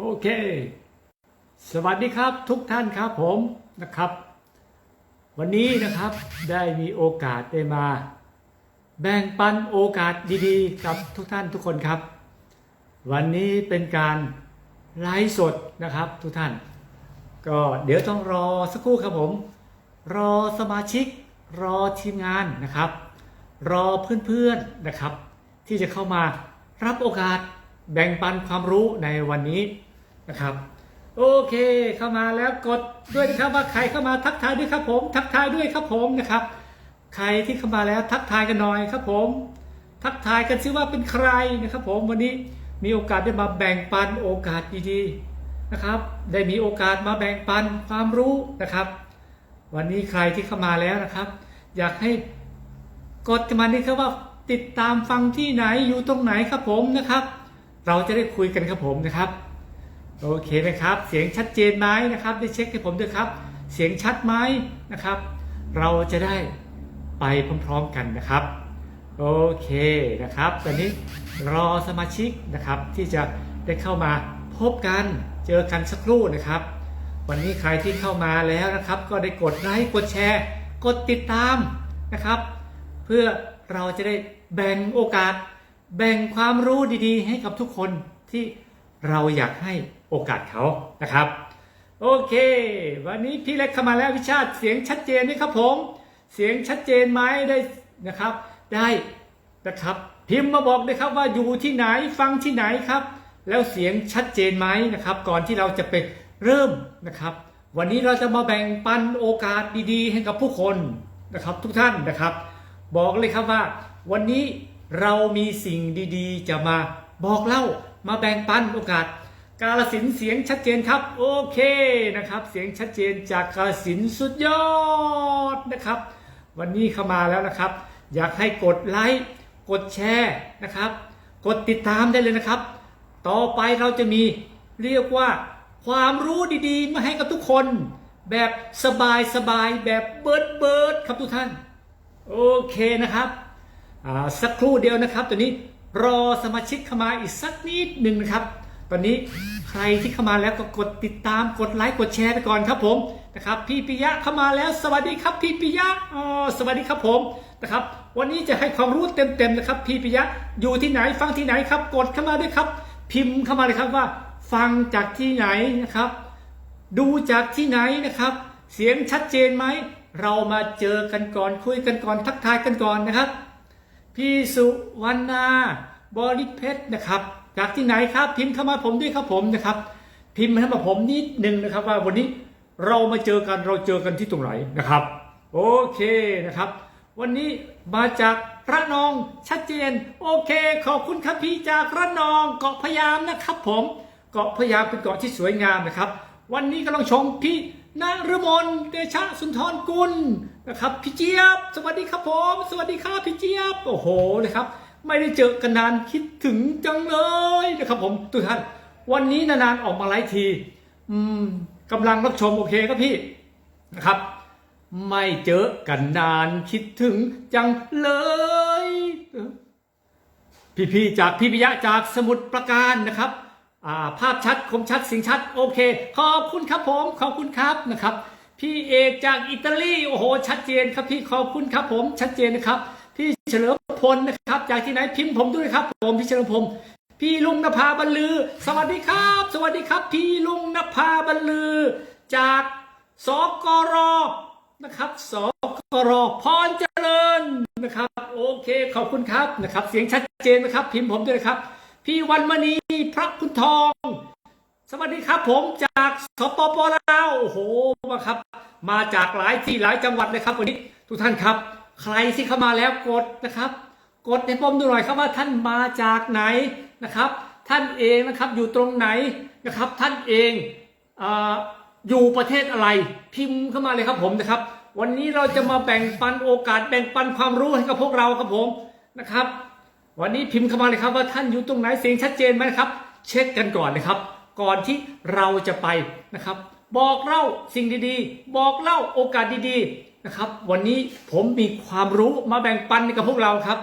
โอเค สวัสดีครับทุกท่านครับผมนะครับ วันนี้นะครับได้มีโอกาสได้มา แบ่งปันโอกาสดีๆ กับทุกท่านทุกคนครับ วันนี้เป็นการไลฟ์สดนะครับทุกท่าน ก็เดี๋ยวต้องรอสักครู่ครับผม รอสมาชิก รอทีมงานนะครับ รอเพื่อนๆนะครับ ที่จะเข้ามารับโอกาสแบ่งปันความรู้ในวันนี้ นะครับ โอเคเข้ามาแล้วกดด้วยนะครับว่าใครเข้ามาทักทายด้วยครับผม ทักทายด้วยครับผมนะครับ ใครที่เข้ามาแล้วทักทายกันหน่อยครับผม ทักทายกันซิว่าเป็นใครนะครับ ผมวันนี้มีโอกาสได้มาแบ่งปันโอกาสดีๆนะครับ ได้มีโอกาสมาแบ่งปันความรู้นะครับ วันนี้ใครที่เข้ามาแล้วนะครับ อยากให้กดกันมานี่ครับว่าติดตามฟังที่ไหนอยู่ตรงไหนครับผมนะครับ เราจะได้คุยกันครับผมนะครับ โอเคนะครับ เสียงชัดเจนไหมนะครับ ได้เช็คให้ผมด้วยครับ เสียงชัดไหมนะครับ เราจะได้ไปพร้อมๆกันนะครับ โอเคนะครับ ตอนนี้รอสมาชิกนะครับ ที่จะได้เข้ามาพบกันเจอกันสักครู่นะครับ วันนี้ใครที่เข้ามาแล้วนะครับ ก็ได้กดไลค์กดแชร์ กดติดตามนะครับ เพื่อเราจะได้แบ่งโอกาส แบ่งความรู้ดีๆ ให้กับทุกคนที่ เราอยากให้โอกาสเขานะครับ โอเค วันนี้พี่เล็กเข้ามาแล้วพิชาติเสียงชัดเจนไหมครับผม เสียงชัดเจนไหมได้นะครับ ได้นะครับ พิมพ์มาบอกด้วยครับว่าอยู่ที่ไหนฟังที่ไหนครับ แล้วเสียงชัดเจนไหมนะครับ ก่อนที่เราจะไปเริ่มนะครับ วันนี้เราจะมาแบ่งปันโอกาสดีๆ ให้กับผู้คนนะครับ ทุกท่านนะครับ บอกเลยครับว่า วันนี้เรามีสิ่งดีๆ จะมาบอกเล่า มาแบ่งปันโอกาส กาลสินเสียงชัดเจนครับ โอเคนะครับ เสียงชัดเจนจากกาลสินสุดยอดนะครับ วันนี้เข้ามาแล้วนะครับ อยากให้กดไลค์กดแชร์นะครับ กดติดตามได้เลยนะครับ ต่อไปเราจะมีเรียกว่าความรู้ดีๆ มาให้กับทุกคน แบบสบายๆแบบเบิร์ดเบิร์ดๆครับทุกท่าน โอเคนะครับสักครู่เดียวนะครับตอนนี้ รอสมาชิกเข้ามาอีกสักนิดหนึ่งนะครับ ตอนนี้ใครที่เข้ามาแล้วก็กดติดตามกดไลค์กดแชร์ไปก่อนครับผมนะครับพี่ปิยะเข้ามาแล้วสวัสดีครับพี่ปิยะอ๋อสวัสดีครับผมนะครับ วันนี้จะให้ความรู้เต็มๆนะครับพี่ปิยะอยู่ที่ไหนฟังที่ไหนครับ กดเข้ามาด้วยครับ พิมพ์เข้ามาเลยครับว่า ฟังจากที่ไหนนะครับ ดูจากที่ไหนนะครับ เสียงชัดเจนไหมเรามาเจอกันก่อนคุยกันก่อนทักทายกันก่อนนะครับ พี่สุวรรณาบริเพชรนะครับ จากที่ไหนครับพิมพ์เข้ามาผมด้วยครับผมนะครับ พิมพ์ให้มาผมนิดนึงนะครับ ว่าวันนี้เรามาเจอกันเราเจอกันที่ตรงไหนนะครับ โอเคนะครับ วันนี้มาจากระนองชัดเจน โอเค ขอบคุณครับพี่จากระนองเกาะพยามนะครับ ผมเกาะพยามเป็นเกาะที่สวยงามนะครับ วันนี้กำลังชมพี่ นฤมลเดชะสุนทรกุลนะครับพี่เจี๊ยบ สวัสดีครับผม สวัสดีครับพี่เจี๊ยบ โอ้โหนะครับ ไม่ได้เจอกันนานคิดถึงจังเลยนะครับผมทุกท่าน วันนี้นานๆออกมาไลฟ์ที อืมกำลังรับชมโอเคครับพี่นะครับ ไม่เจอกันนานคิดถึงจังเลยพี่ๆจากพี่ปิยะจากสมุทรปราการนะครับ ภาพชัดคมชัดเสียงชัดโอเค ขอบคุณครับผมขอบคุณครับนะครับ พี่เอกจากอิตาลีโอ้โห ชัดเจนครับพี่ขอบคุณครับผมชัดเจนนะครับ พี่เฉลิมพลนะครับ จากที่ไหนพิมพ์ผมด้วยครับ ผมพี่เฉลิมพลพี่ลุงนภาบรรลือ สวัสดีครับ สวัสดีครับ พี่ลุงนภาบรรลือ จากสกรนะครับสกรพรเจริญนะครับ โอเคขอบคุณครับนะครับ เสียงชัดเจนนะครับ พิมพ์ผมด้วยนะครับ พี่วันมณีพระคุณทอง สวัสดีครับผมจากสปปลาวโอ้โหมาครับ มาจากหลายที่หลายจังหวัดเลยครับวันนี้ทุกท่านครับ ใครที่เข้ามาแล้วกดนะครับ กดให้ผมดูหน่อยครับว่าท่านมาจากไหนนะครับ ท่านเองนะครับอยู่ตรงไหนนะครับ ท่านเองออยู่ประเทศอะไรพิมพ์เข้ามาเลยครับผมนะครับ วันนี้เราจะมาแบ่งปันโอกาสแบ่งปันความรู้ให้กับพวกเราครับผมนะครับ วันนี้พิมพ์เข้ามาเลยครับว่าท่านอยู่ตรงไหนเสียงชัดเจนไหมครับ เช็คกันก่อนนะครับ ก่อนที่เราจะไปนะครับ บอกเล่าสิ่งดีๆ บอกเล่าโอกาสดีๆนะครับ วันนี้ผมมีความรู้มาแบ่งปันกับพวกเราครับ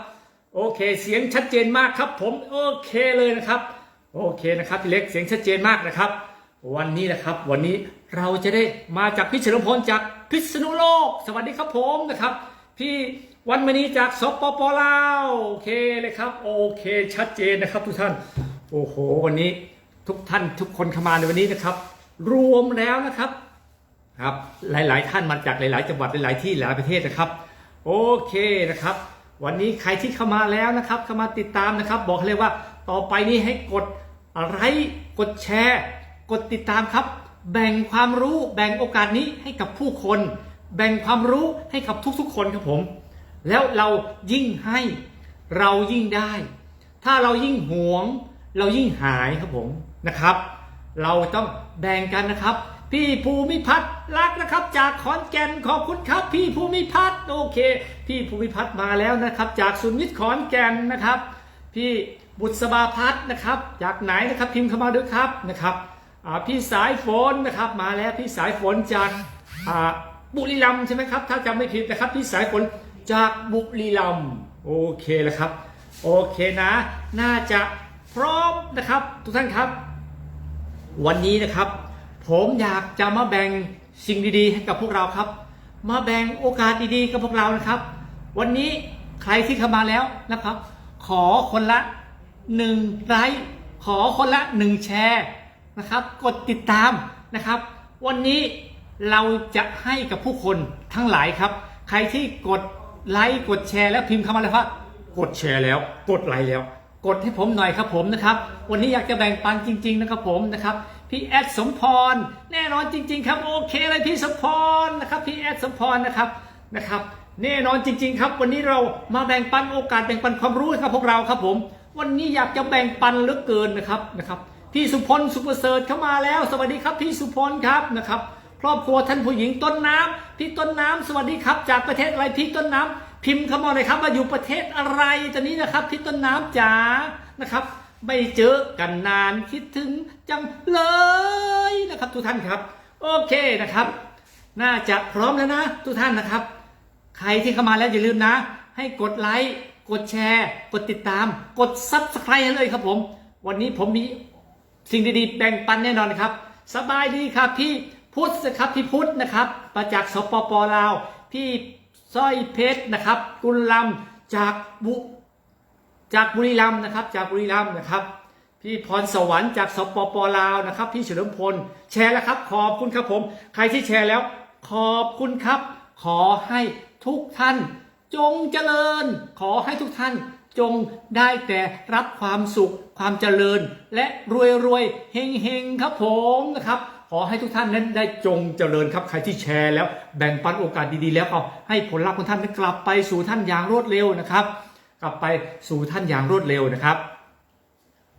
โอเค เสียงชัดเจนมากครับ ผมโอเคเลยนะครับ โอเคนะครับพี่เล็กเสียงชัดเจนมากนะครับ วันนี้นะครับ วันนี้เราจะได้มาจากพี่เฉลิมพลจากพิษณุโลก สวัสดีครับผมนะครับ พี่ วันมณีจากสปปลาวโอเคเลยครับ โอเคชัดเจนนะครับทุกท่าน โอ้โห วันนี้ทุกท่านทุกคนเข้ามาในวันนี้นะครับ รวมแล้วนะครับครับหลาย ๆ ท่านมาจากหลาย ๆ จังหวัดหลาย ๆ ที่หลายประเทศนะครับ โอเคนะครับ วันนี้ใครที่เข้ามาแล้วนะครับ เข้ามาติดตามนะครับ บอกเลยว่าต่อไปนี้ให้กดไลค์กดแชร์ กดติดตามครับ แบ่งความรู้แบ่งโอกาสนี้ให้กับผู้คน แบ่งความรู้ให้กับทุกๆ คนครับผม แล้วเรายิ่งให้เรายิ่งได้ ถ้าเรายิ่งหวง เรายิ่งหายครับผมนะครับ เราต้องแบ่งกันนะครับ พี่ภูมิพัฒน์รักนะครับ จากขอนแก่นขอบคุณครับ พี่ภูมิพัฒน์โอเค พี่ภูมิพัฒน์มาแล้วนะครับ จากสุนิตขอนแก่นนะครับ พี่บุษบาพัฒน์นะครับ จากไหนนะครับพิมพ์เข้ามาด้วยครับนะครับพี่สายฝนนะครับมาแล้วพี่สายฝนจากบุรีรัมย์ใช่ไหมครับ ถ้าจำไม่ผิดนะครับ พี่สายฝน จากบุรีรัมย์โอเคแล้วครับ โอเคนะ น่าจะพร้อมนะครับ ทุกท่านครับ วันนี้นะครับ ผมอยากจะมาแบ่งสิ่งดีๆให้กับพวกเราครับ มาแบ่งโอกาสดีๆกับพวกเรานะครับ วันนี้ใครที่เข้ามาแล้วนะครับ ขอคนละหนึ่งไลค์ขอคนละหนึ่งแชร์นะครับ กดติดตามนะครับ วันนี้เราจะให้กับผู้คนทั้งหลายครับ ใครที่กด ไลค์กดแชร์แล้วพิมพ์เข้ามาเลยครับกดแชร์แล้ว กดไลค์แล้ว กดให้ผมหน่อยครับผมนะครับ วันนี้อยากจะแบ่งปันจริง ๆ นะครับผมนะครับพี่แอดสมพร แน่นอนจริง ๆ ครับโอเคเลยพี่สมพรนะครับพี่แอดสมพรนะครับนะครับ แน่นอนจริง ๆ ครับ วันนี้เรามาแบ่งปันโอกาสแบ่งปันความรู้ให้กับพวกเราครับผม วันนี้อยากจะแบ่งปันเหลือเกินนะครับนะครับพี่สุพลสุประเสริฐเข้ามาแล้ว สวัสดีครับพี่สุพลครับนะครับ ครอบครัวท่านผู้หญิงต้นน้ำพี่ต้นน้ำสวัสดีครับ จากประเทศอะไรพี่ต้นน้ำพิมพ์เข้ามาเลยครับว่าอยู่ประเทศอะไรตอนนี้นะครับพี่ต้นน้ำจ๋านะครับไม่เจอกันนานคิดถึงจังเลยนะครับทุกท่านครับ โอเคนะครับ น่าจะพร้อมแล้วนะ ทุกท่านนะครับ ใครที่เข้ามาแล้วอย่าลืมนะ ให้กดไลค์กดแชร์ กดติดตาม กดซับสไครต์เลยครับผม วันนี้ผมมีสิ่งดีๆแบ่งปันแน่นอนนครับ สบายดีครับพี่ พุทธครับพี่พุทธนะครับมาจากสปปลาว พี่สร้อยเพชรนะครับ กุลลำจากบุจากบุรีรัมนะครับ จากบุรีรัมนะครับ พี่พรสวรรค์จากสปปลาวนะครับ พี่เฉลิมพลแชร์แล้วครับ ขอบคุณครับผม ใครที่แชร์แล้ว ขอบคุณครับ ขอให้ทุกท่าน จงเจริญ ขอให้ทุกท่านจงได้แต่รับความสุขความเจริญ และรวยรวยๆเฮงเฮงๆครับผมนะครับ อให้ทุกท่านนั้นได้จงเจริญครับใครที่แชร์แล้วแบ่งปันโอกาสดีๆ แล้วก็ให้ผลลัพธ์ของท่านนั้นกลับไปสู่ท่านอย่างรวดเร็วนะครับ กลับไปสู่ท่านอย่างรวดเร็วนะครับ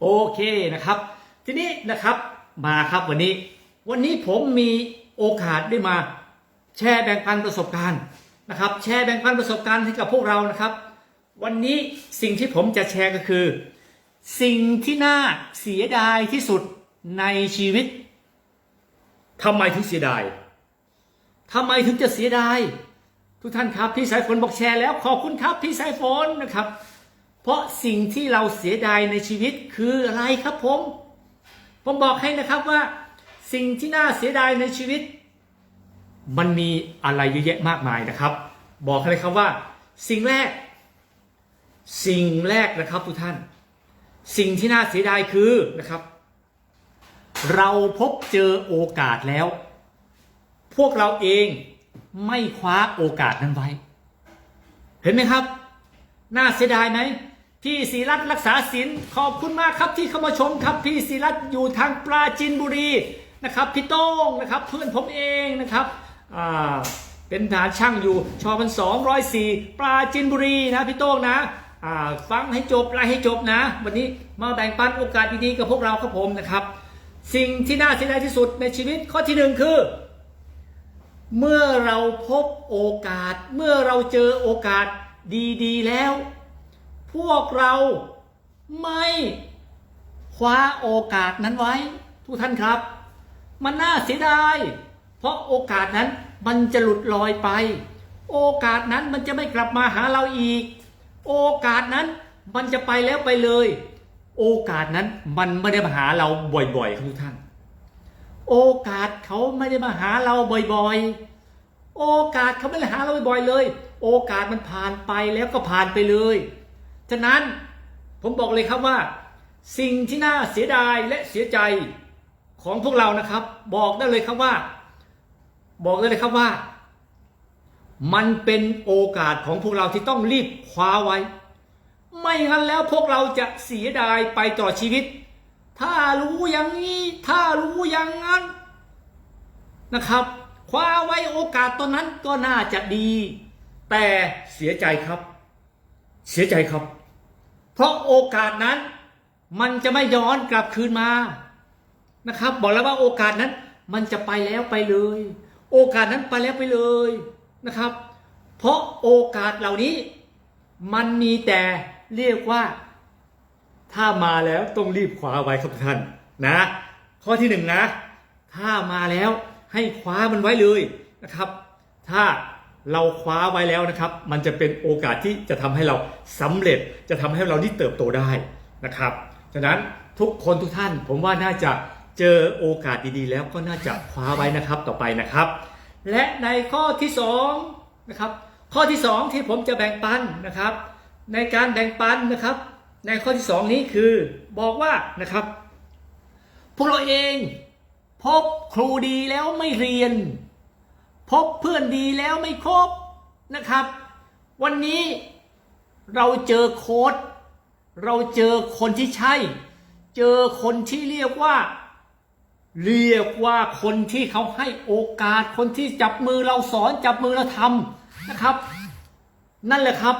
โอเคนะครับ ทีนี้นะครับมาครับวันนี้ วันนี้ผมมีโอกาสได้มาแชร์แบ่งปันประสบการณ์นะครับ แชร์แบ่งปันประสบการณ์ให้กับพวกเรานะครับ วันนี้สิ่งที่ผมจะแชร์ก็คือ สิ่งที่น่าเสียดายที่สุดในชีวิต ทำไมถึงเสียดายทำไมถึงจะเสียดาย ทุกท่านครับพี่สายฝนบอกแชร์แล้ว ขอบคุณครับพี่สายฝนนะครับ เพราะสิ่งที่เราเสียดายในชีวิตคืออะไรครับผม ผมบอกให้นะครับว่า สิ่งที่น่าเสียดายในชีวิต มันมีอะไรเยอะแยะมากมายนะครับ บอกเลยครับว่า สิ่งแรก สิ่งแรกนะครับทุกท่าน สิ่งที่น่าเสียดายคือนะครับ เราพบเจอโอกาสแล้ว พวกเราเองไม่คว้าโอกาสนั้นไว้ เห็นไหมครับ น่าเสียดายไหมพี่ศิรัตน์รักษาศิลขอบคุณมากครับที่เข้ามาชมครับ พี่ศิรัตน์อยู่ทางปราจีนบุรีนะครับพี่โต้งนะครับเพื่อนผมเองนะครับเป็นฐานช่างอยู่ชอพันสองร้อยสี่ปราจีนบุรีนะพี่โต้งนะฟังให้จบไล่ให้จบนะ วันนี้มาแบ่งปันโอกาสดีๆกับพวกเราครับผมนะครับ สิ่งที่น่าเสียดายที่สุดในชีวิตข้อที่หนึ่งคือ เมื่อเราพบโอกาส เมื่อเราเจอโอกาสดีๆ แล้ว พวกเราไม่คว้าโอกาสนั้นไว้ ทุกท่านครับ มันน่าเสียดาย เพราะโอกาสนั้นมันจะหลุดลอยไป โอกาสนั้นมันจะไม่กลับมาหาเราอีก โอกาสนั้นมันจะไปแล้วไปเลย โอกาสนั้นมันไม่ได้มาหาเราบ่อยๆครับทุกท่าน โอกาสเขาไม่ได้มาหาเราบ่อยๆ โอกาสเขาไม่ได้หาเราบ่อยๆเลย โอกาสมันผ่านไปแล้วก็ผ่านไปเลย ฉะนั้นผมบอกเลยครับว่า สิ่งที่น่าเสียดายและเสียใจของพวกเรานะครับ บอกได้เลยครับว่า บอกได้เลยครับว่า มันเป็นโอกาสของพวกเราที่ต้องรีบคว้าไว้ ไม่งั้นแล้วพวกเราจะเสียดายไปต่อชีวิต ถ้ารู้อย่างนี้ ถ้ารู้อย่างนั้นนะครับคว้าไว้โอกาสตอนนั้นก็น่าจะดี แต่เสียใจครับ เสียใจครับ เพราะโอกาสนั้น มันจะไม่ย้อนกลับคืนมานะครับ บอกแล้วว่าโอกาสนั้น มันจะไปแล้วไปเลย โอกาสนั้นไปแล้วไปเลยนะครับ เพราะโอกาสเหล่านี้มันมีแต่ เรียกว่า ถ้ามาแล้วต้องรีบคว้าไว้ครับทุกท่านนะ ข้อที่หนึ่งนะ ถ้ามาแล้วให้คว้ามันไว้เลยนะครับ ถ้าเราคว้าไว้แล้วนะครับ มันจะเป็นโอกาสที่จะทำให้เราสำเร็จจะทำให้เราที่เติบโตได้นะครับฉะนั้นทุกคนทุกท่านผมว่าน่าจะเจอโอกาสดีๆ แล้วก็น่าจะคว้าไว้นะครับต่อไปนะครับ และในข้อที่สองนะครับข้อที่สองที่ผมจะแบ่งปันนะครับ ในการแบ่งปันนะครับ ในข้อที่สองนี้คือบอกว่านะครับ พวกเราเองพบครูดีแล้วไม่เรียน พบเพื่อนดีแล้วไม่คบนะครับ วันนี้เราเจอโค้ดเราเจอคนที่ใช่ เจอคนที่เรียกว่า เรียกว่าคนที่เขาให้โอกาสคนที่จับมือเราสอนจับมือเราทำนะครับ นั่นแหละครับ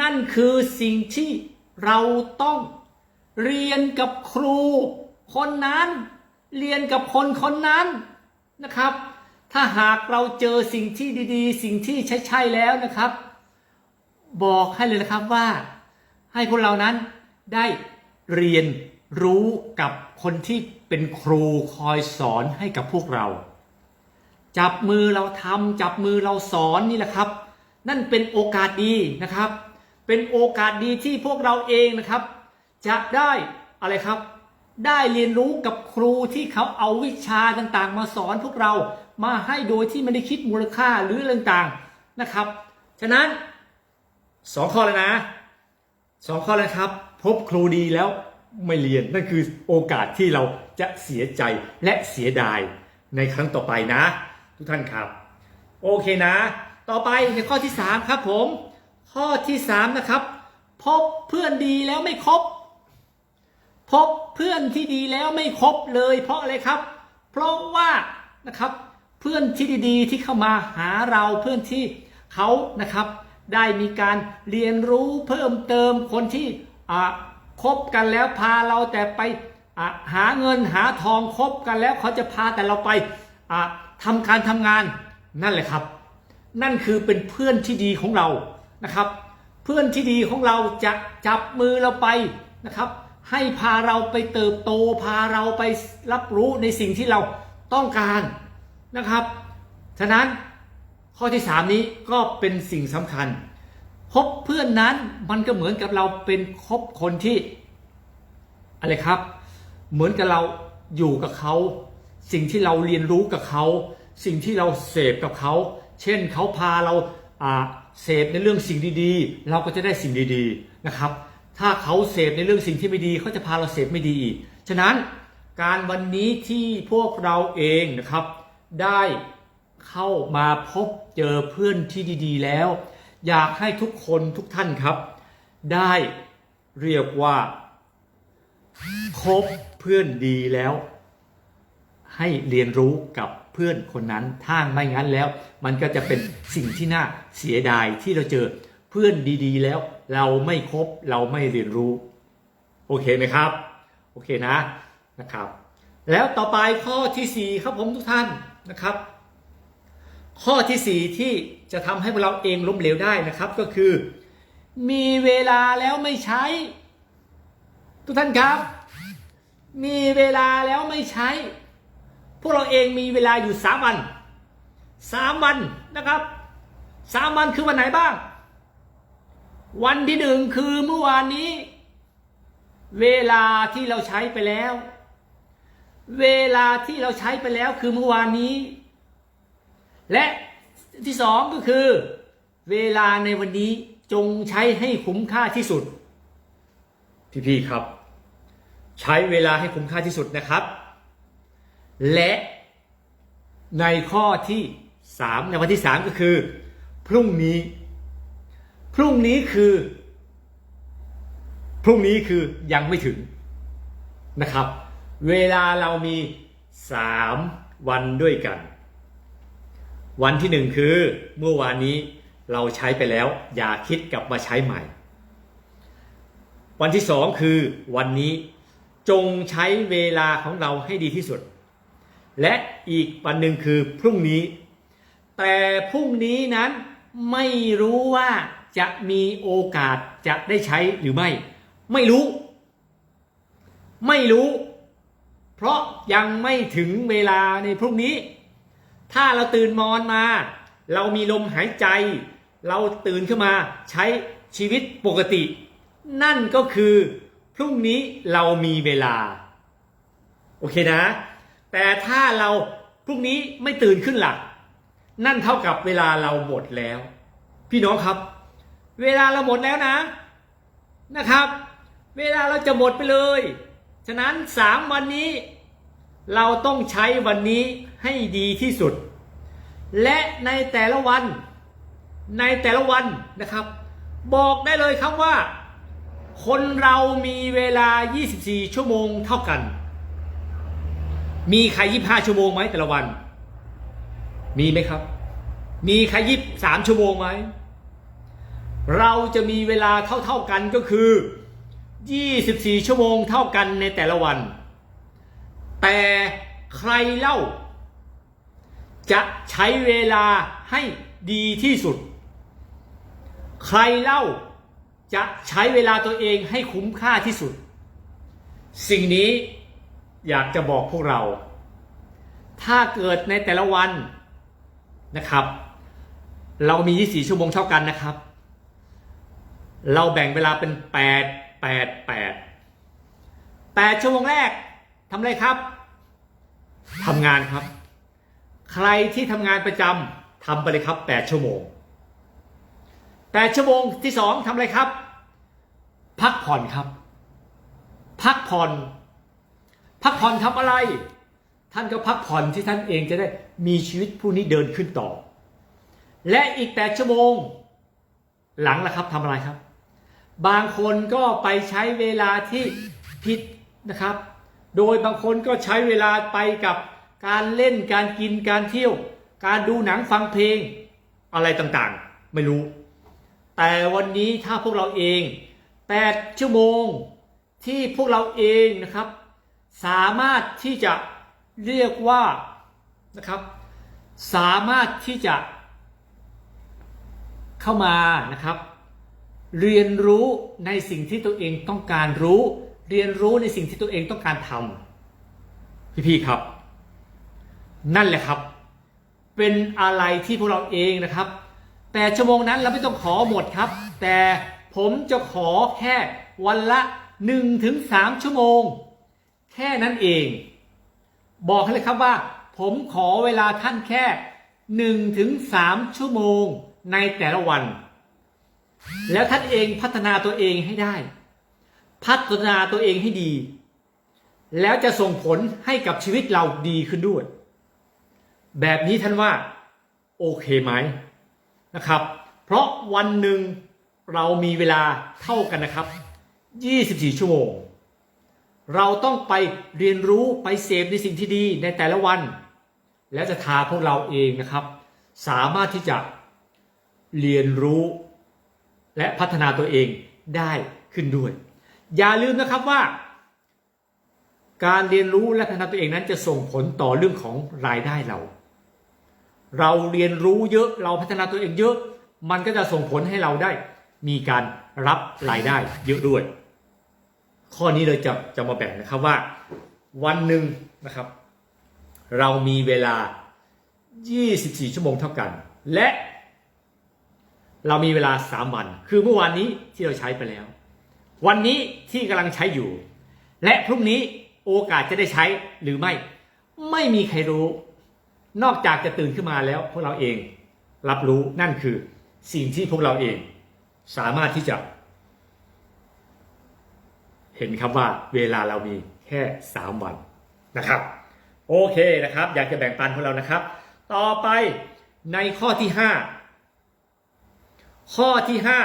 นั่นคือสิ่งที่เราต้องเรียนกับครู คนนั้น เรียนกับคนคนนั้นนะครับ ถ้าหากเราเจอสิ่งที่ดีๆ สิ่งที่ใช่ๆแล้วนะครับ บอกให้เลยนะครับว่า ให้พวกเรานั้นได้เรียนรู้กับคนที่เป็นครูคอยสอนให้กับพวกเรา จับมือเราทำจับมือเราสอนนี่แหละครับ นั่นเป็นโอกาสดีนะครับ เป็นโอกาสดีที่พวกเราเองนะครับ จะได้อะไรครับ ได้เรียนรู้กับครูที่เขาเอาวิชาต่างๆ มาสอนพวกเรามาให้โดยที่ไม่ได้คิดมูลค่าหรือเรื่องต่างๆนะครับ ฉะนั้นสองข้อเลยนะสองข้อเลยครับ พบครูดีแล้วไม่เรียนนั่นคือโอกาสที่เราจะเสียใจและเสียดายในครั้งต่อไปนะ ทุกท่านครับ โอเคนะ ต่อไปในข้อที่ 3 ครับผม ข้อที่3นะครับ พบเพื่อนดีแล้วไม่คบ พบเพื่อนที่ดีแล้วไม่คบเลย เพราะอะไรครับ เพราะว่านะครับเพื่อนที่ดีๆ ที่เข้ามาหาเราเพื่อนที่เขานะครับ ได้มีการเรียนรู้เพิ่มเติมคนที่คบกันแล้วพาเราแต่ไปหาเงินหาทองคบกันแล้วเขาจะพาแต่เราไปทำการทำงานนั่นแหละครับ นั่นคือเป็นเพื่อนที่ดีของเรา นะครับ เพื่อนที่ดีของเราจะจับมือเราไปนะครับ ให้พาเราไปเติบโตพาเราไปรับรู้ในสิ่งที่เราต้องการนะครับ ฉะนั้นข้อที่สามนี้ก็เป็นสิ่งสำคัญคบเพื่อนนั้นมันก็เหมือนกับเราเป็นคบคนที่อะไรครับ เหมือนกับเราอยู่กับเขา สิ่งที่เราเรียนรู้กับเขา สิ่งที่เราเสพกับเขา เช่นเขาพาเราอ่า เสพในเรื่องสิ่งดีๆ เราก็จะได้สิ่งดีๆนะครับ ถ้าเขาเสพในเรื่องสิ่งที่ไม่ดีเขาจะพาเราเสพไม่ดีอีก ฉะนั้นการวันนี้ที่พวกเราเองนะครับ ได้เข้ามาพบเจอเพื่อนที่ดีๆ แล้ว อยากให้ทุกคนทุกท่านครับ ได้เรียกว่าคบเพื่อนดีแล้ว ให้เรียนรู้กับ พื่อนคนนั้นถ้าไม่งั้นแล้ว มันก็จะเป็นสิ่งที่น่าเสียดายที่เราเจอเพื่อนดีๆ แล้ว เราไม่คบเราไม่เรียนรู้ โอเคไหมครับ โอเคนะนะครับ แล้วต่อไปข้อที่สี่ครับผมทุกท่านนะครับ ข้อที่สี่ที่จะทำให้พวกเราเองล้มเหลวได้นะครับก็คือ มีเวลาแล้วไม่ใช้ ทุกท่านครับ มีเวลาแล้วไม่ใช้ พวกเราเองมีเวลาอยู่สามวันสามวันนะครับสามวันคือวันไหนบ้าง วันที่หนึ่งคือเมื่อวานนี้ เวลาที่เราใช้ไปแล้ว เวลาที่เราใช้ไปแล้วคือเมื่อวานนี้ และที่สองก็คือ เวลาในวันนี้จงใช้ให้คุ้มค่าที่สุด พี่ๆครับ ใช้เวลาให้คุ้มค่าที่สุดนะครับ และในข้อที่สามในวันที่สามก็คือ พรุ่งนี้ พรุ่งนี้คือ พรุ่งนี้คือยังไม่ถึงนะครับ เวลาเรามีสามวันด้วยกัน วันที่หนึ่งคือเมื่อวานนี้เราใช้ไปแล้ว อย่าคิดกลับมาใช้ใหม่ วันที่สองคือวันนี้จงใช้เวลาของเราให้ดีที่สุด และอีกวันหนึ่งคือพรุ่งนี้ แต่พรุ่งนี้นั้นไม่รู้ว่าจะมีโอกาสจะได้ใช้หรือไม่ ไม่รู้ ไม่รู้ เพราะยังไม่ถึงเวลาในพรุ่งนี้ ถ้าเราตื่นมอนมา เรามีลมหายใจ เราตื่นขึ้นมาใช้ชีวิตปกติ นั่นก็คือพรุ่งนี้เรามีเวลา โอเคนะ แต่ถ้าเราพรุ่งนี้ไม่ตื่นขึ้นหลัก นั่นเท่ากับเวลาเราหมดแล้ว พี่น้องครับ เวลาเราหมดแล้วนะนะครับ เวลาเราจะหมดไปเลย ฉะนั้นสามวันนี้ เราต้องใช้วันนี้ให้ดีที่สุด และในแต่ละวัน ในแต่ละวันนะครับ บอกได้เลยครับว่า คนเรามีเวลา 24 ชั่วโมงเท่ากัน มีใคร25ชั่วโมงไหมแต่ละวัน มีไหมครับ มีใคร23ชั่วโมงไหม เราจะมีเวลาเท่าๆกันก็คือ 24 ชั่วโมงเท่ากันในแต่ละวัน แต่ใครเล่า จะใช้เวลาให้ดีที่สุด ใครเล่าจะใช้เวลาตัวเองให้คุ้มค่าที่สุด สิ่งนี้ อยากจะบอกพวกเรา ถ้าเกิดในแต่ละวันนะครับ เรามี 24 ชั่วโมงเท่ากันนะครับ เราแบ่งเวลาเป็น 8 8 8 8 ชั่วโมงแรกทำอะไรครับทำงานครับ ใครที่ทำงานประจำทำไปเลยครับ 8 ชั่วโมง 8 ชั่วโมงที่สองทำอะไรครับ พักผ่อนครับ พักผ่อน พักผ่อนทำอะไร ท่านก็พักผ่อนที่ท่านเองจะได้มีชีวิตผู้นี้เดินขึ้นต่อ และอีก8ชั่วโมง หลังละครับทำอะไรครับ บางคนก็ไปใช้เวลาที่ผิดนะครับ โดยบางคนก็ใช้เวลาไปกับการเล่นการกินการเที่ยว การดูหนังฟังเพลง อะไรต่างๆ ไม่รู้ แต่วันนี้ถ้าพวกเราเอง 8 ชั่วโมงที่พวกเราเองนะครับ สามารถที่จะเรียกว่านะครับ สามารถที่จะ เข้ามานะครับ เรียนรู้ในสิ่งที่ตัวเองต้องการรู้ เรียนรู้ในสิ่งที่ตัวเองต้องการทำพี่ๆครับ นั่นแหละครับ เป็นอะไรที่พวกเราเองนะครับ แต่ชั่วโมงนั้นเราไม่ต้องขอหมดครับ แต่ผมจะขอแค่วันละ1ถึง3ชั่วโมง แค่นั้นเอง บอกให้เลยครับว่า ผมขอเวลาท่านแค่1ถึง3ชั่วโมงในแต่ละวัน แล้วท่านเองพัฒนาตัวเองให้ได้ พัฒนาตัวเองให้ดี แล้วจะส่งผลให้กับชีวิตเราดีขึ้นด้วย แบบนี้ท่านว่า โอเคไหมนะครับ เพราะวันหนึ่งเรามีเวลาเท่ากันนะครับ 24 ชั่วโมง เราต้องไปเรียนรู้ไปเสพในสิ่งที่ดีในแต่ละวัน แล้วจะทาพวกเราเองนะครับ สามารถที่จะเรียนรู้ และพัฒนาตัวเองได้ขึ้นด้วย อย่าลืมนะครับว่า การเรียนรู้และพัฒนาตัวเองนั้นจะส่งผลต่อเรื่องของรายได้เรา เราเรียนรู้เยอะเราพัฒนาตัวเองเยอะ มันก็จะส่งผลให้เราได้ มีการรับรายได้เยอะด้วย ข้อนี้เลยจะจะมาแบ่งนะครับว่าวันหนึ่งนะครับ เรามีเวลา 24 ชั่วโมงเท่ากัน และ เรามีเวลา 3 วัน คือเมื่อวานนี้ที่เราใช้ไปแล้ว วันนี้ที่กำลังใช้อยู่ และพรุ่งนี้โอกาสจะได้ใช้หรือไม่ ไม่มีใครรู้ นอกจากจะตื่นขึ้นมาแล้ว พวกเราเองรับรู้นั่นคือสิ่งที่พวกเราเอง สามารถที่จะ เห็นครับว่าเวลาเรามีแค่สามวันนะครับ โอเคนะครับ อยากจะแบ่งปันพวกเรานะครับ ต่อไปในข้อที่ห้าข้อที่ห้า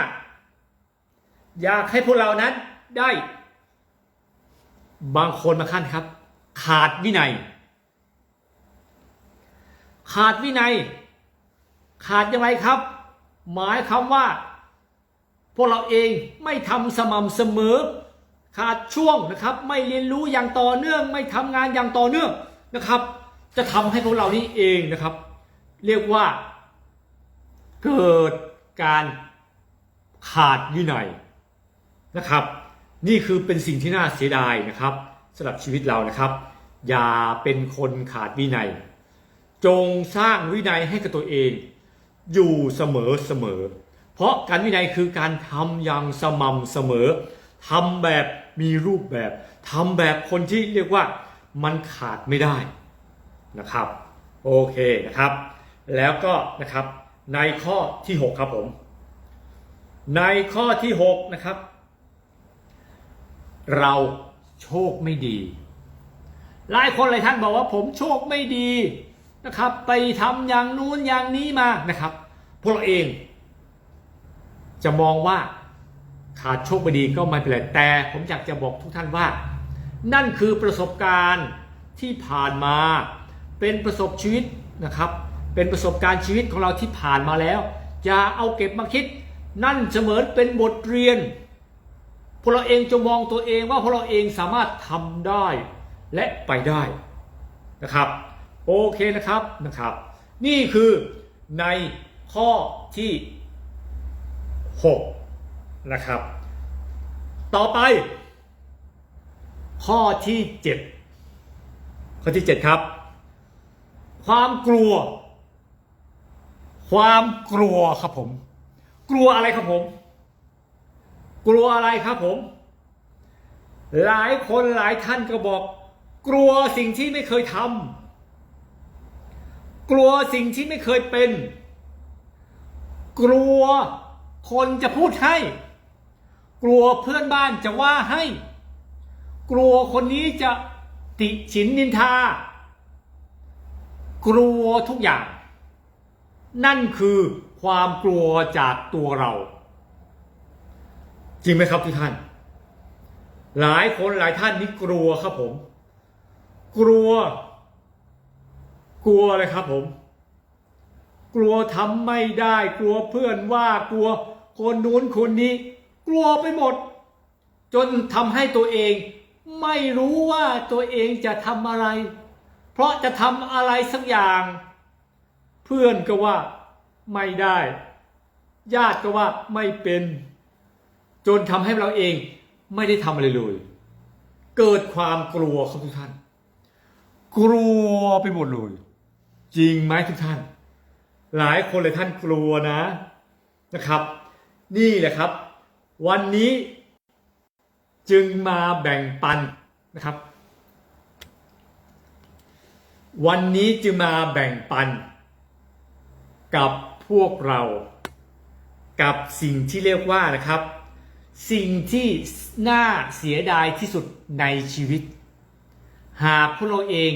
อยากให้พวกเรานั้นได้ บางคนมาขั้นครับ ขาดวินัย ขาดวินัย ขาดยังไงครับ หมายคำว่า พวกเราเองไม่ทำสม่ำเสมอ ขาดช่วงนะครับไม่เรียนรู้อย่างต่อเนื่อง ไม่ทำงานอย่างต่อเนื่องนะครับ จะทำให้พวกเรานี้เองนะครับ เรียกว่า เกิดการขาดวินัยนะครับ นี่คือเป็นสิ่งที่น่าเสียดายนะครับสำหรับชีวิตเรานะครับ อย่าเป็นคนขาดวินัย จงสร้างวินัยให้กับตัวเอง อยู่เสมอเสมอ เพราะการวินัยคือการทำอย่างสม่ำเสมอทำแบบ มีรูปแบบทำแบบคนที่เรียกว่ามันขาดไม่ได้นะครับโอเคนะครับ แล้วก็นะครับในข้อที่ 6 ครับผม ในข้อที่ 6 นะครับ เราโชคไม่ดี หลายคนหลายท่านบอกว่าผมโชคไม่ดีนะครับ ไปทำอย่างนู้นอย่างนี้มานะครับ พวกเราเองจะมองว่า ขาดโชคไม่ดีก็ไม่เป็นไรแต่ผมอยากจะบอกทุกท่านว่า นั่นคือประสบการณ์ที่ผ่านมา เป็นประสบชีวิตนะครับ เป็นประสบการณ์ชีวิตของเราที่ผ่านมาแล้ว อย่าเอาเก็บมาคิด นั่นเสมือนเป็นบทเรียนพวกเราเองจะมองตัวเองว่าพวกเราเองสามารถทำได้และไปได้นะครับโอเคนะครับนะครับ นี่คือในข้อที่ 6 นะครับ ต่อไป ข้อที่ 7 ข้อที่ 7 ครับ ความกลัว ความกลัวครับผม กลัวอะไรครับผม กลัวอะไรครับผม หลายคนหลายท่านก็บอก กลัวสิ่งที่ไม่เคยทำกลัวสิ่งที่ไม่เคยเป็น กลัวคนจะพูดให้ กลัวเพื่อนบ้านจะว่าให้ กลัวคนนี้จะติฉินนินทา กลัวทุกอย่าง นั่นคือความกลัวจากตัวเรา จริงไหมครับทุกท่าน หลายคนหลายท่านนี่กลัวครับผม กลัว กลัวเลยครับผม กลัวทำไม่ได้ กลัวเพื่อนว่ากลัวคนนู้นคนนี้ กลัวไปหมด จนทำให้ตัวเอง ไม่รู้ว่าตัวเองจะทำอะไร เพราะจะทำอะไรสักอย่าง เพื่อนก็ว่าไม่ได้ ญาติก็ว่าไม่เป็น จนทำให้เราเองไม่ได้ทำอะไรเลย เกิดความกลัวครับทุกท่าน กลัวไปหมดเลย จริงไหมทุกท่าน หลายคนเลยท่านกลัวนะนะครับ นี่แหละครับ วันนี้จึงมาแบ่งปันนะครับ วันนี้จึงมาแบ่งปัน กับพวกเรากับสิ่งที่เรียกว่านะครับ สิ่งที่น่าเสียดายที่สุดในชีวิต หากพวกเราเอง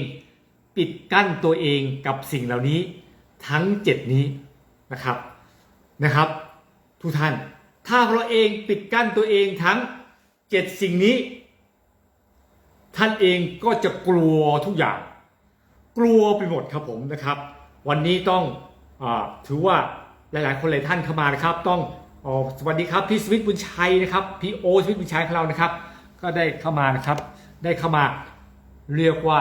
ปิดกั้นตัวเองกับสิ่งเหล่านี้ทั้งเจ็ดนี้นะครับนะครับ ทุกท่าน ถ้าเราเองปิดกั้นตัวเองทั้งเจ็ดสิ่งนี้ ท่านเองก็จะกลัวทุกอย่าง กลัวไปหมดครับผมนะครับ วันนี้ต้องอถือว่าหลาย ๆ คนหลายท่านเข้ามานะครับ ต้องอสวัสดีครับพี่สวิตบุญชัยนะครับพี่โอสวิตบุญชัยของเรานะครับ ก็ได้เข้ามานะครับ ได้เข้ามาเรียกว่า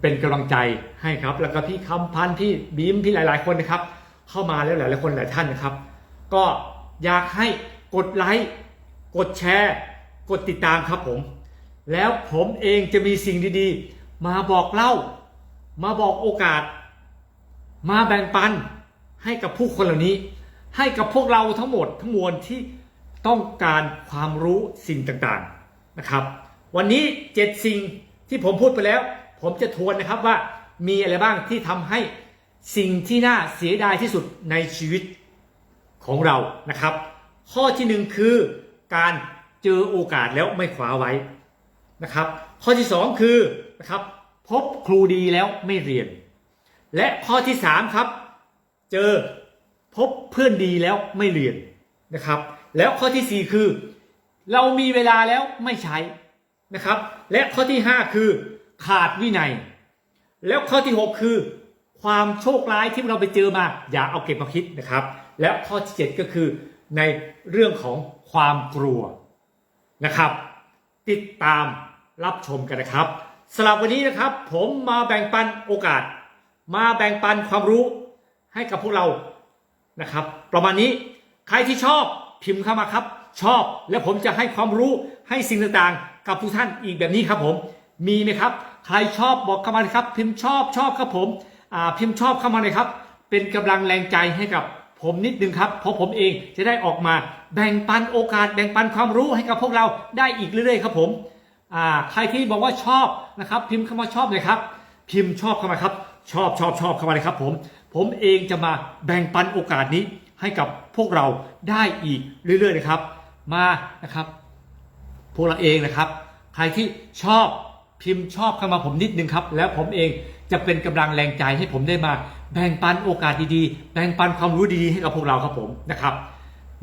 เป็นกำลังใจให้ครับ แล้วก็พี่คำพันธ์พี่บีมพี่หลาย ๆ คนนะครับ เข้ามาแล้วหลาย ๆ คนหลายท่านนะครับ ก็ อยากให้กดไลค์ กดแชร์ กดติดตามครับผม แล้วผมเองจะมีสิ่งดีๆ มาบอกเล่า มาบอกโอกาส มาแบ่งปันให้กับผู้คนเหล่านี้ ให้กับพวกเราทั้งหมดทั้งมวลที่ต้องการความรู้สิ่งต่างๆนะครับ วันนี้7สิ่งที่ผมพูดไปแล้ว ผมจะทวนนะครับว่ามีอะไรบ้างที่ทำให้สิ่งที่น่าเสียดายที่สุดในชีวิต ของเรานะครับ ข้อที่หนึ่งคือการเจอโอกาสแล้วไม่คว้าไว้นะครับ ข้อที่สองคือนะครับพบครูดีแล้วไม่เรียน และข้อที่สามครับ เจอพบเพื่อนดีแล้วไม่เรียนนะครับ แล้วข้อที่สี่คือ เรามีเวลาแล้วไม่ใช้นะครับ และข้อที่ห้าคือ ขาดวินัย แล้วข้อที่หกคือ ความโชคร้ายที่เราไปเจอมา อย่าเอาเก็บมาคิดนะครับ แล้วข้อที่เจ็ดก็คือในเรื่องของความกลัวนะครับ ติดตามรับชมกันนะครับสำหรับวันนี้นะครับ ผมมาแบ่งปันโอกาส มาแบ่งปันความรู้ให้กับพวกเรานะครับ ประมาณนี้ใครที่ชอบพิมพ์เข้ามาครับ ชอบแล้วผมจะให้ความรู้ให้สิ่งต่างๆ กับทุกท่านอีกแบบนี้ครับผมมีไหมครับ ใครชอบบอกเข้ามาเลยครับ พิมพ์ชอบชอบครับผมพิมพ์ชอบเข้ามาเลยครับ เป็นกำลังแรงใจให้กับ ผมนิดนึงครับ เพราะผมเองจะได้ออกมาแบ่งปันโอกาสแบ่งปันความรู้ให้กับพวกเราได้อีกเรื่อยๆครับผมใครที่บอกว่าชอบนะครับ พิมพ์เข้ามาชอบเลยครับ พิมพ์ชอบเข้ามาครับ ชอบชอบชอบเข้ามาเลยครับผม ผมเองจะมาแบ่งปันโอกาสนี้ให้กับพวกเราได้อีกเรื่อยๆเลยครับ มานะครับ พวกเราเองนะครับ ใครที่ชอบพิมพ์ชอบเข้ามาผมนิดนึงครับ แล้วผมเอง จะเป็นกำลังแรงใจให้ผมได้มาแบ่งปันโอกาสดีๆ แบ่งปันความรู้ดีๆให้กับพวกเราครับผมนะครับ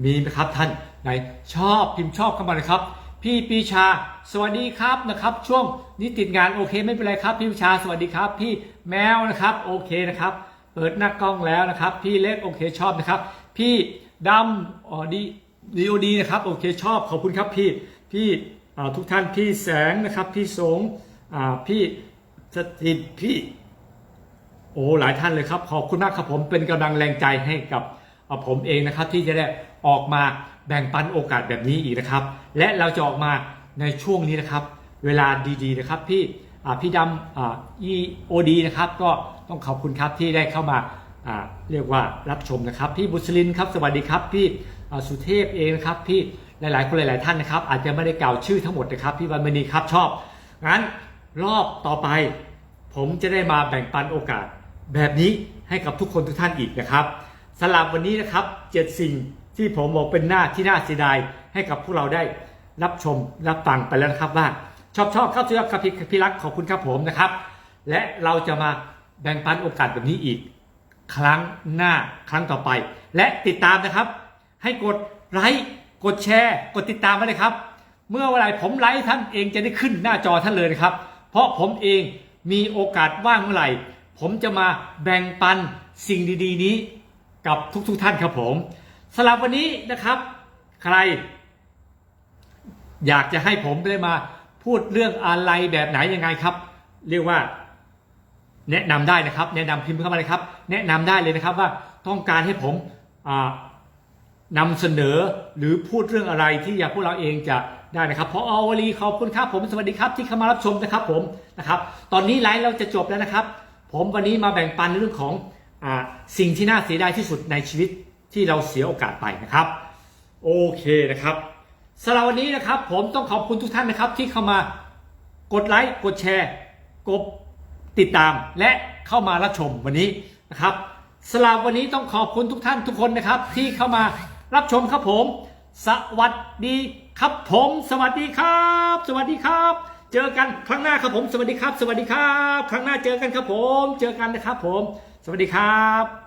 มีไหมครับท่านไหนชอบพิมพ์ชอบเข้ามาเลยครับ พี่ปีชา สวัสดีครับนะครับ ช่วงนี้ติดงานโอเคไม่เป็นไรครับ พี่ปีชาสวัสดีครับ พี่แมวนะครับโอเคนะครับ เปิดหน้ากล้องแล้วนะครับ พี่เล็กโอเคชอบนะครับ พี่ดำอ๋อดีดีโอดีนะครับโอเคชอบขอบคุณครับพี่พี่ทุกท่านพี่แสงนะครับ พี่สงพี่ สถิตพี่โอ้หลายท่านเลยครับ ขอบคุณมากครับผมเป็นกำลังแรงใจให้กับผมเองนะครับ ที่จะได้ออกมาแบ่งปันโอกาสแบบนี้อีกนะครับ และเราจะออกมาในช่วงนี้นะครับ เวลาดีๆนะครับพี่อ่าพี่ดำอ่า EOD นะครับ ก็ต้องขอบคุณครับที่ได้เข้ามาอ่าเรียกว่ารับชมนะครับ พี่บุษลินครับสวัสดีครับ พี่สุเทพเองนะครับพี่หลายๆคนหลาย ๆ ท่านนะครับ อาจจะไม่ได้กล่าวชื่อทั้งหมดนะครับ พี่วันมณีครับชอบงั้น รอบต่อไป ผมจะได้มาแบ่งปันโอกาสแบบนี้ให้กับทุกคนทุกท่านอีกนะครับสำหรับวันนี้นะครับเจ็ดสิ่งที่ผมบอกเป็นหน้าที่น่าเสียดายให้กับพวกเราได้รับชมรับฟังไปแล้วนะครับว่าชอบชอบครับชอบครับพี่พี่รักขอบคุณครับผมนะครับ และเราจะมาแบ่งปันโอกาสแบบนี้อีก ครั้งหน้าครั้งต่อไป และติดตามนะครับ ให้กดไลค์กดแชร์ กดติดตามไว้เลยครับ เมื่อเวลาผมไลค์ท่านเองจะได้ขึ้นหน้าจอท่านเลยนะครับ เพราะผมเองมีโอกาสว่างเมื่อไหร่ ผมจะมาแบ่งปันสิ่งดีๆ นี้กับทุกๆทท่านครับผมสำหรับวันนี้นะครับ ใคร อยากจะให้ผมได้มาพูดเรื่องอะไรแบบไหนยังไงครับ เรียกว่า แนะนำได้นะครับ แนะนำพิมพ์เข้ามาเลยครับ แนะนำได้เลยนะครับว่าต้องการให้ผมอ่านำเสนอหรือพูดเรื่องอะไรที่อยากพวกเราเองจะ ได้นะครับพออวลีขอบคุณครับผมสวัสดีครับที่เข้ามารับชมนะครับผมนะครับ ตอนนี้ไลฟ์เราจะจบแล้วนะครับ ผมวันนี้มาแบ่งปันเรื่องของอสิ่งที่น่าเสียดายที่สุดในชีวิตที่เราเสียโอกาสไปนะครับ โอเคนะครับสำหรับวันนี้นะครับ ผมต้องขอบคุณทุกท่านนะครับ ที่เข้ามากดไลค์กดแชร์กดติดตามและเข้ามารับชมวันนี้นะครับสำหรับวันนี้ต้องขอบคุณทุกท่านทุกคนนะครับ ที่เข้ามารับชมครับผม สวัสดี ครับผมสวัสดีครับ สวัสดีครับ เจอกันครั้งหน้าครับผม สวัสดีครับ สวัสดีครับ ครั้งหน้าเจอกันครับผม เจอกันนะครับผม สวัสดีครับ